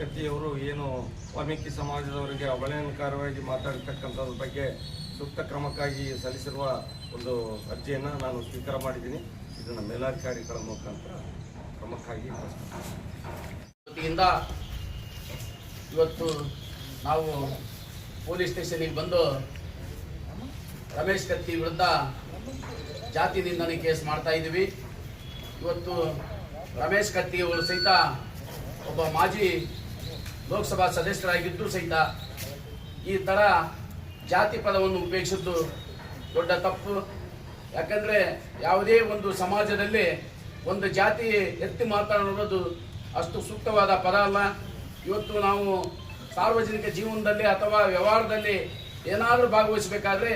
ಕತ್ತಿಯವರು ಏನು ವಾಲ್ಮೀಕಿ ಸಮಾಜದವರಿಗೆ ಅವಹೇಳನಕಾರವಾಗಿ ಮಾತಾಡಿರ್ತಕ್ಕಂಥದ್ರ ಬಗ್ಗೆ ಸೂಕ್ತ ಕ್ರಮಕ್ಕಾಗಿ ಸಲ್ಲಿಸಿರುವ ಒಂದು ಅರ್ಜಿಯನ್ನು ನಾನು ಸ್ವೀಕಾರ ಮಾಡಿದ್ದೀನಿ. ಇದನ್ನು ಮೇಲಾಧಿಕಾರಿಗಳ ಮುಖಾಂತರ ಕ್ರಮಕ್ಕಾಗಿ ಇವತ್ತು ನಾವು ಪೊಲೀಸ್ ಸ್ಟೇಷನಿಗೆ ಬಂದು ರಮೇಶ್ ಕತ್ತಿ ವಿರುದ್ಧ ಜಾತಿ ನಿಂದನೆ ಕೇಸ್ ಮಾಡ್ತಾ ಇದ್ದೀವಿ. ಇವತ್ತು ರಮೇಶ್ ಕತ್ತಿ ಅವರು ಸಹಿತ ಒಬ್ಬ ಮಾಜಿ ಲೋಕಸಭಾ ಸದಸ್ಯರಾಗಿದ್ದರೂ ಸಹಿತ ಈ ಥರ ಜಾತಿ ಪದವನ್ನು ಉಪೇಕ್ಷಿಸಿದ್ದು ದೊಡ್ಡ ತಪ್ಪು. ಯಾಕಂದರೆ ಯಾವುದೇ ಒಂದು ಸಮಾಜದಲ್ಲಿ ಒಂದು ಜಾತಿ ಎತ್ತಿ ಮಾತಾಡೋದು ಅಷ್ಟು ಸೂಕ್ತವಾದ ಪದ ಅಲ್ಲ. ಇವತ್ತು ನಾವು ಸಾರ್ವಜನಿಕ ಜೀವನದಲ್ಲಿ ಅಥವಾ ವ್ಯವಹಾರದಲ್ಲಿ ಏನಾದರೂ ಭಾಗವಹಿಸಬೇಕಾದ್ರೆ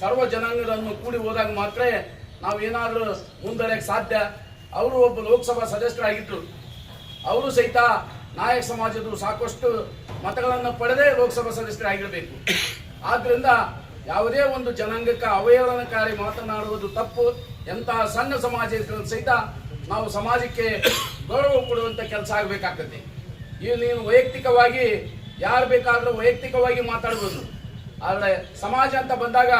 ಸರ್ವ ಜನಾಂಗಗಳನ್ನು ಕೂಡಿ ಹೋದಾಗ ಮಾತ್ರ ನಾವು ಏನಾದರೂ ಮುಂದರಕ್ಕೆ ಸಾಧ್ಯ. ಅವರು ಒಬ್ಬ ಲೋಕಸಭಾ ಸದಸ್ಯರಾಗಿದ್ದರು ಅವರು ಸಹಿತ ನಾಯಕ ಸಮಾಜದ್ದು ಸಾಕಷ್ಟು ಮತಗಳನ್ನು ಪಡೆದೇ ಲೋಕಸಭಾ ಸದಸ್ಯರಾಗಿರಬೇಕು ಆದ್ರಿಂದ ಯಾವುದೇ ಒಂದು ಜನಾಂಗಕ್ಕೆ ಅವಹೇಳನಕಾರಿ ಮಾತನಾಡುವುದು ತಪ್ಪು. ಎಂತಹ ಸಣ್ಣ ಸಮಾಜ ಸಹಿತ ನಾವು ಸಮಾಜಕ್ಕೆ ಗೌರವ ಕೊಡುವಂತ ಕೆಲಸ ಆಗಬೇಕಾಗ್ತದೆ. ಈ ನೀನು ವೈಯಕ್ತಿಕವಾಗಿ ಯಾರು ಬೇಕಾದರೂ ವೈಯಕ್ತಿಕವಾಗಿ ಮಾತಾಡ್ಬೋದು. ಆದರೆ ಸಮಾಜ ಅಂತ ಬಂದಾಗ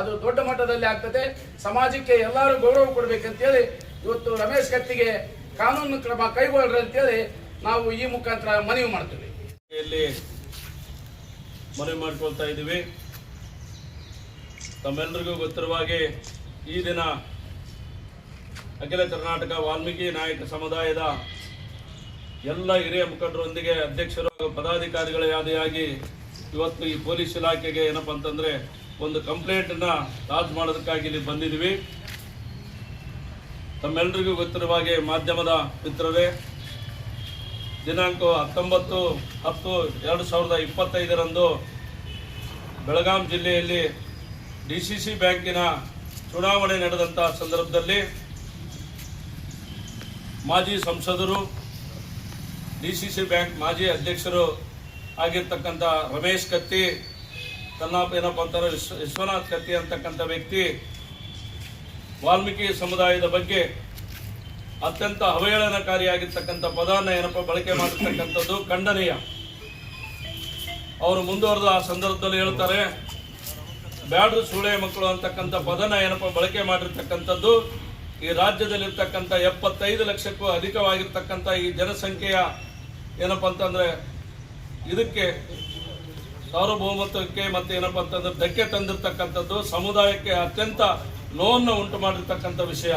ಅದು ದೊಡ್ಡ ಮಟ್ಟದಲ್ಲಿ ಆಗ್ತದೆ. ಸಮಾಜಕ್ಕೆ ಎಲ್ಲರೂ ಗೌರವ ಕೊಡಬೇಕಂತೇಳಿ ಇವತ್ತು ರಮೇಶ್ ಕತ್ತಿಗೆ ಕಾನೂನು ಕ್ರಮ ಕೈಗೊಳ್ಳ್ರಿ ಅಂತೇಳಿ ನಾವು ಈ ಮುಖಾಂತರ ಮನವಿ ಮಾಡ್ತೀವಿ. ಇಲ್ಲಿ ಮನವಿ ಮಾಡ್ಕೊಳ್ತಾ ಇದ್ದೀವಿ. ತಮ್ಮೆಲ್ಲರಿಗೂ ಗೊತ್ತಿರುವ ಹಾಗೆ ಈ ದಿನ ಅಖಿಲ ಕರ್ನಾಟಕ ವಾಲ್ಮೀಕಿ ನಾಯಕ ಸಮುದಾಯದ ಎಲ್ಲ ಹಿರಿಯ ಮುಖಂಡರೊಂದಿಗೆ ಅಧ್ಯಕ್ಷರು ಹಾಗೂ ಪದಾಧಿಕಾರಿಗಳ ಯಾದಿಯಾಗಿ ಇವತ್ತು ಈ ಪೊಲೀಸ್ ಇಲಾಖೆಗೆ ಏನಪ್ಪ ಅಂತಂದರೆ ಒಂದು ಕಂಪ್ಲೇಂಟನ್ನ ಲಾಜ್ ಮಾಡೋದಕ್ಕಾಗಿ ಇಲ್ಲಿ ಬಂದಿದ್ದೀವಿ. ತಮ್ಮೆಲ್ಲರಿಗೂ ಗೊತ್ತಿರುವ ಹಾಗೆ ಮಾಧ್ಯಮದ ಮಿತ್ರರೇ ದಿನಾಂಕ ಹತ್ತೊಂಬತ್ತು ಹತ್ತು ಎರಡು ಸಾವಿರದ ಇಪ್ಪತ್ತೈದರಂದು ಬೆಳಗಾಂ ಜಿಲ್ಲೆಯಲ್ಲಿ ಡಿ ಸಿ ಸಿ ಬ್ಯಾಂಕಿನ ಚುನಾವಣೆ ನಡೆದಂಥ ಸಂದರ್ಭದಲ್ಲಿ ಮಾಜಿ ಸಂಸದರು ಡಿ ಸಿ ಸಿ ಬ್ಯಾಂಕ್ ಮಾಜಿ ಅಧ್ಯಕ್ಷರು ಆಗಿರ್ತಕ್ಕಂಥ ರಮೇಶ್ ಕತ್ತಿ ತನ್ನ ಏನಪ್ಪ ಅಂತಾರೆ, ವಿಶ್ವ ವಿಶ್ವನಾಥ್ ಕತ್ತಿ ಅಂತಕ್ಕಂಥ ವ್ಯಕ್ತಿ ವಾಲ್ಮೀಕಿ ಸಮುದಾಯದ ಬಗ್ಗೆ ಅತ್ಯಂತ ಅವಹೇಳನಕಾರಿಯಾಗಿರ್ತಕ್ಕಂಥ ಪದವನ್ನು ಏನಪ್ಪ ಬಳಕೆ ಮಾಡಿರ್ತಕ್ಕಂಥದ್ದು ಖಂಡನೀಯ. ಅವರು ಮುಂದುವರೆದು ಆ ಸಂದರ್ಭದಲ್ಲಿ ಹೇಳ್ತಾರೆ, ಬ್ಯಾಡ್ರು ಸೂಳೆ ಮಕ್ಕಳು ಅಂತಕ್ಕಂಥ ಪದನ ಏನಪ್ಪ ಬಳಕೆ ಮಾಡಿರ್ತಕ್ಕಂಥದ್ದು, ಈ ರಾಜ್ಯದಲ್ಲಿರ್ತಕ್ಕಂಥ ಎಪ್ಪತ್ತೈದು ಲಕ್ಷಕ್ಕೂ ಅಧಿಕವಾಗಿರ್ತಕ್ಕಂಥ ಈ ಜನಸಂಖ್ಯೆಯ ಏನಪ್ಪ ಅಂತಂದ್ರೆ ಇದಕ್ಕೆ ಸಾರ್ವಭೌಮತ್ವಕ್ಕೆ ಮತ್ತೆ ಏನಪ್ಪ ಅಂತಂದ್ರೆ ಧಕ್ಕೆ ತಂದಿರ್ತಕ್ಕಂಥದ್ದು, ಸಮುದಾಯಕ್ಕೆ ಅತ್ಯಂತ ನೋವನ್ನು ಉಂಟು ಮಾಡಿರ್ತಕ್ಕಂಥ ವಿಷಯ.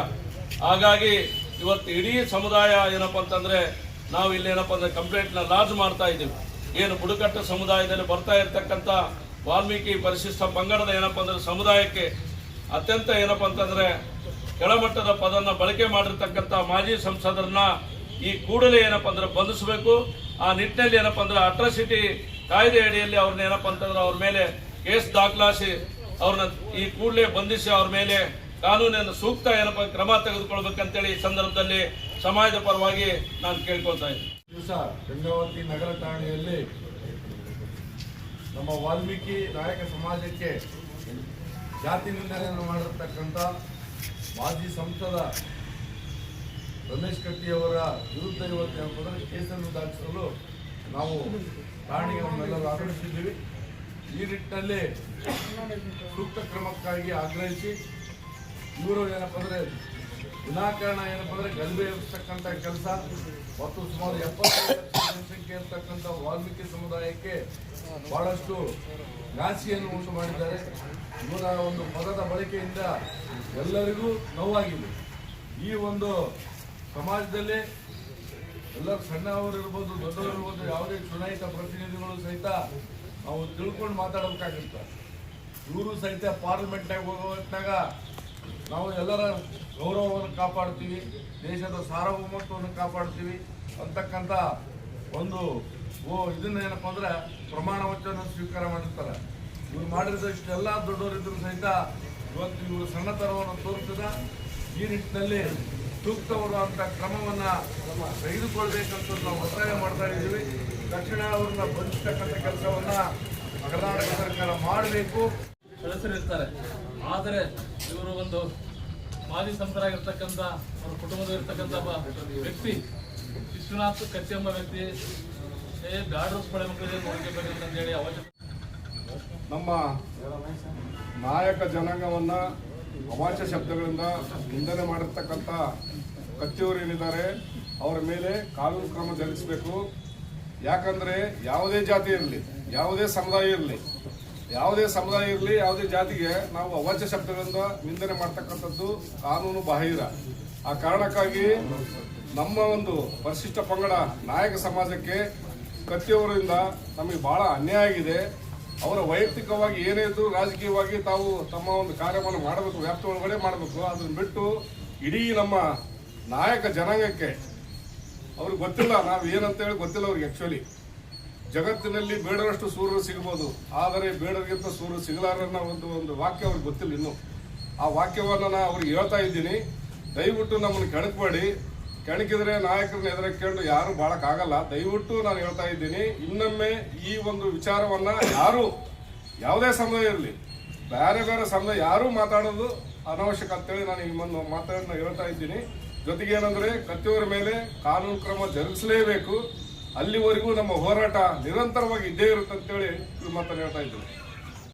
ಹಾಗಾಗಿ ಇವತ್ತು ಇಡೀ ಸಮುದಾಯ ಏನಪ್ಪ ಅಂತಂದ್ರೆ ನಾವು ಇಲ್ಲಿ ಏನಪ್ಪ ಅಂದ್ರೆ ಕಂಪ್ಲೇಂಟ್ನ ಲಾರ್ಜ್ ಮಾಡ್ತಾ ಇದ್ದೀವಿ. ಏನು ಬುಡಕಟ್ಟು ಸಮುದಾಯದಲ್ಲಿ ಬರ್ತಾ ಇರತಕ್ಕಂಥ ವಾಲ್ಮೀಕಿ ಪರಿಶಿಷ್ಟ ಪಂಗಡದ ಏನಪ್ಪ ಅಂದ್ರೆ ಸಮುದಾಯಕ್ಕೆ ಅತ್ಯಂತ ಏನಪ್ಪ ಅಂತಂದ್ರೆ ಕೆಳಮಟ್ಟದ ಪದನ ಬಳಕೆ ಮಾಡಿರ್ತಕ್ಕಂಥ ಮಾಜಿ ಸಂಸದರನ್ನ ಈ ಕೂಡಲೇ ಏನಪ್ಪ ಅಂದ್ರೆ ಬಂಧಿಸಬೇಕು. ಆ ನಿಟ್ಟಿನಲ್ಲಿ ಏನಪ್ಪ ಅಂದ್ರೆ ಅಟ್ರಾಸಿಟಿ ಕಾಯ್ದೆ ಅಡಿಯಲ್ಲಿ ಅವ್ರನ್ನ ಏನಪ್ಪ ಅಂತಂದ್ರೆ ಅವ್ರ ಮೇಲೆ ಕೇಸ್ ದಾಖಲಾಸಿ ಅವ್ರನ್ನ ಈ ಕೂಡಲೇ ಬಂಧಿಸಿ ಅವ್ರ ಮೇಲೆ ಕಾನೂನಿನ ಸೂಕ್ತ ಏನಪ್ಪ ಕ್ರಮ ತೆಗೆದುಕೊಳ್ಬೇಕಂತೇಳಿ ಈ ಸಂದರ್ಭದಲ್ಲಿ ಸಮಾಜದ ಪರವಾಗಿ ನಾನು ಕೇಳ್ಕೊಳ್ತಾ ಇದ್ದೀನಿ. ದಿವಸ ಗಂಗಾವತಿ ನಗರ ಠಾಣೆಯಲ್ಲಿ ನಮ್ಮ ವಾಲ್ಮೀಕಿ ನಾಯಕ ಸಮಾಜಕ್ಕೆ ಜಾತಿ ನಿಂದನೆಯನ್ನು ಮಾಡಿರ್ತಕ್ಕಂಥ ಮಾಜಿ ಸಂಸದ ರಮೇಶ್ ಕಟ್ಟಿಯವರ ವಿರುದ್ಧ ಇವತ್ತು ಏನಂತಂದ್ರೆ ಕೇಸನ್ನು ದಾಖಲಿಸಲು ನಾವು ಠಾಣೆಗೆ ನಮ್ಮೆಲ್ಲರೂ ಆಗಮಿಸಿದ್ದೀವಿ ಈ ನಿಟ್ಟಿನಲ್ಲಿ ಸೂಕ್ತ ಕ್ರಮಕ್ಕಾಗಿ ಆಗ್ರಹಿಸಿ ಇವರು ಏನಪ್ಪ ಅಂದ್ರೆ ವಿನಾಕಾರಣ ಏನಪ್ಪ ಅಂದರೆ ಗಲಭೆ ಇರ್ತಕ್ಕಂಥ ಕೆಲಸ ಮತ್ತು ಸುಮಾರು ಎಪ್ಪತ್ತೈದು ಲಕ್ಷ ಜನಸಂಖ್ಯೆ ಇರ್ತಕ್ಕಂಥ ವಾಲ್ಮೀಕಿ ಸಮುದಾಯಕ್ಕೆ ಬಹಳಷ್ಟು ಘಾಸಿಯನ್ನು ಉಂಟು ಮಾಡಿದ್ದಾರೆ. ಇವರ ಒಂದು ಪದದ ಬಳಕೆಯಿಂದ ಎಲ್ಲರಿಗೂ ನೋವಾಗಿದೆ. ಈ ಒಂದು ಸಮಾಜದಲ್ಲಿ ಎಲ್ಲರೂ ಸಣ್ಣವರು ಇರ್ಬೋದು, ದೊಡ್ಡವರು ಇರ್ಬೋದು, ಯಾವುದೇ ಚುನಾಯಿತ ಪ್ರತಿನಿಧಿಗಳು ಸಹಿತ ನಾವು ತಿಳ್ಕೊಂಡು ಮಾತಾಡಬೇಕಾಗುತ್ತೆ. ಇವರು ಸಹಿತ ಪಾರ್ಲಿಮೆಂಟ್ನಾಗ ಹೋಗೋ ಹೊತ್ನಾಗ ನಾವು ಎಲ್ಲರ ಗೌರವವನ್ನು ಕಾಪಾಡ್ತೀವಿ, ದೇಶದ ಸಾರ್ವಭೌಮತ್ವವನ್ನು ಕಾಪಾಡ್ತೀವಿ ಅಂತಕ್ಕಂಥ ಒಂದು ಓ ಇದನ್ನ ಏನಪ್ಪ ಅಂದ್ರೆ ಪ್ರಮಾಣ ವಚನ ಸ್ವೀಕಾರ ಮಾಡಿರ್ತಾರೆ. ಇವ್ರು ಮಾಡಿದ ಇಷ್ಟೆಲ್ಲ ದೊಡ್ಡವರಿದ್ರು ಸಹಿತ ಇವತ್ತು ಇವರು ಸಣ್ಣತನವನ್ನು ತೋರಿಸಿದ ಈ ನಿಟ್ಟಿನಲ್ಲಿ ಸೂಕ್ತವಾದಂಥ ಕ್ರಮವನ್ನ ತೆಗೆದುಕೊಳ್ಬೇಕಂತ ನಾವು ಒತ್ತಾಯ ಮಾಡ್ತಾ ಇದ್ದೀವಿ. ದಕ್ಷಿಣ ಅವ್ರನ್ನ ಬಂಧಿಸ್ತಕ್ಕಂಥ ಕೆಲಸವನ್ನ ಕರ್ನಾಟಕ ಸರ್ಕಾರ ಮಾಡಬೇಕು. ಸದಸ್ಯರಿರ್ತಾರೆ ಆದರೆ ಇವರು ಒಂದು ಮಾಜಿ ಸಂತರಾಗಿರ್ತಕ್ಕಂಥ ಅವ್ರ ಕುಟುಂಬದಲ್ಲಿರ್ತಕ್ಕಂಥ ಒಬ್ಬ ವ್ಯಕ್ತಿ, ವಿಶ್ವನಾಥ್ ಕತ್ತಿ ಎಂಬ ವ್ಯಕ್ತಿ, ಏ ಬ್ಯಾಡ್ರು ಮಳೆ ಮಕ್ಕಳಿಗೆ ನೋಡ್ಕೋಬೇಕಂತ ಹೇಳಿ ಅವಶ್ಯಕ ನಮ್ಮ ನಾಯಕ ಜನಾಂಗವನ್ನು ಅವಾಚ್ಯ ಶಬ್ದಗಳಿಂದ ನಿಂದನೆ ಮಾಡಿರ್ತಕ್ಕಂಥ ಕತ್ತಿಯವರು ಏನಿದ್ದಾರೆ, ಅವರ ಮೇಲೆ ಕಾನೂನು ಕ್ರಮ ಜರುಗಿಸಬೇಕು. ಯಾಕಂದ್ರೆ ಯಾವುದೇ ಜಾತಿ ಇರಲಿ, ಯಾವುದೇ ಸಮುದಾಯ ಇರಲಿ ಯಾವುದೇ ಸಮುದಾಯ ಇರಲಿ, ಯಾವುದೇ ಜಾತಿಗೆ ನಾವು ಅವಾಚ್ಯ ಶಬ್ದಗಳಿಂದ ನಿಂದನೆ ಮಾಡ್ತಕ್ಕಂಥದ್ದು ಕಾನೂನು ಬಾಹಿರ. ಆ ಕಾರಣಕ್ಕಾಗಿ ನಮ್ಮ ಒಂದು ಪರಿಶಿಷ್ಟ ಪಂಗಡ ನಾಯಕ ಸಮಾಜಕ್ಕೆ ಕತ್ತಿಯವರಿಂದ ನಮಗೆ ಬಹಳ ಅನ್ಯಾಯ ಆಗಿದೆ. ಅವರ ವೈಯಕ್ತಿಕವಾಗಿ ಏನೇ ಇದ್ರು ರಾಜಕೀಯವಾಗಿ ತಾವು ತಮ್ಮ ಒಂದು ಕಾರ್ಯವನ್ನು ಮಾಡಬೇಕು, ವ್ಯಾಪ್ತಿ ಒಳಗಡೆ ಮಾಡಬೇಕು. ಅದನ್ನು ಬಿಟ್ಟು ಇಡೀ ನಮ್ಮ ನಾಯಕ ಜನಾಂಗಕ್ಕೆ, ಅವ್ರಿಗೆ ಗೊತ್ತಿಲ್ಲ, ನಾವು ಏನಂತ ಹೇಳಿ ಗೊತ್ತಿಲ್ಲ ಅವ್ರಿಗೆ ಆಕ್ಚುಲಿ ಜಗತ್ತಿನಲ್ಲಿ ಬೇಡರಷ್ಟು ಸೂರ್ಯರು ಸಿಗಬಹುದು. ಆದರೆ ಬೇಡರಿಗಿಂತ ಸೂರ್ಯ ಸಿಗಲಾರನ್ನ ಒಂದು ಒಂದು ವಾಕ್ಯ ಅವ್ರಿಗೆ ಗೊತ್ತಿಲ್ಲ ಇನ್ನು. ಆ ವಾಕ್ಯವನ್ನು ನಾ ಅವ್ರಿಗೆ ಹೇಳ್ತಾ ಇದ್ದೀನಿ. ದಯವಿಟ್ಟು ನಮ್ಮನ್ನು ಕೆಣಕಬೇಡಿ. ಕೆಣಕಿದ್ರೆ ನಾಯಕರನ್ನ ಎದುರಕ್ಕೊಂಡು ಯಾರು ಬಾಳಕ್ಕಾಗಲ್ಲ. ದಯವಿಟ್ಟು ನಾನು ಹೇಳ್ತಾ ಇದ್ದೀನಿ, ಇನ್ನೊಮ್ಮೆ ಈ ಒಂದು ವಿಚಾರವನ್ನ ಯಾರು, ಯಾವುದೇ ಸಮಯ ಇರಲಿ ಬೇರೆ ಬೇರೆ ಸಮಯ ಯಾರೂ ಮಾತಾಡೋದು ಅನವಶ್ಯಕ ಅಂತೇಳಿ ನಾನು ಈ ಒಂದು ಹೇಳ್ತಾ ಇದ್ದೀನಿ. ಜೊತೆಗೆ ಏನಂದ್ರೆ, ಕತ್ತಿಯವರ ಮೇಲೆ ಕಾನೂನು ಕ್ರಮ ಜರುಗಿಸಲೇಬೇಕು. ಅಲ್ಲಿವರೆಗೂ ನಮ್ಮ ಹೋರಾಟ ನಿರಂತರವಾಗಿ ಇದ್ದೇ ಇರುತ್ತೆ ಅಂತೇಳಿ ಈ ಮಾತನ್ನು ಹೇಳ್ತಾ ಇದ್ದೀನಿ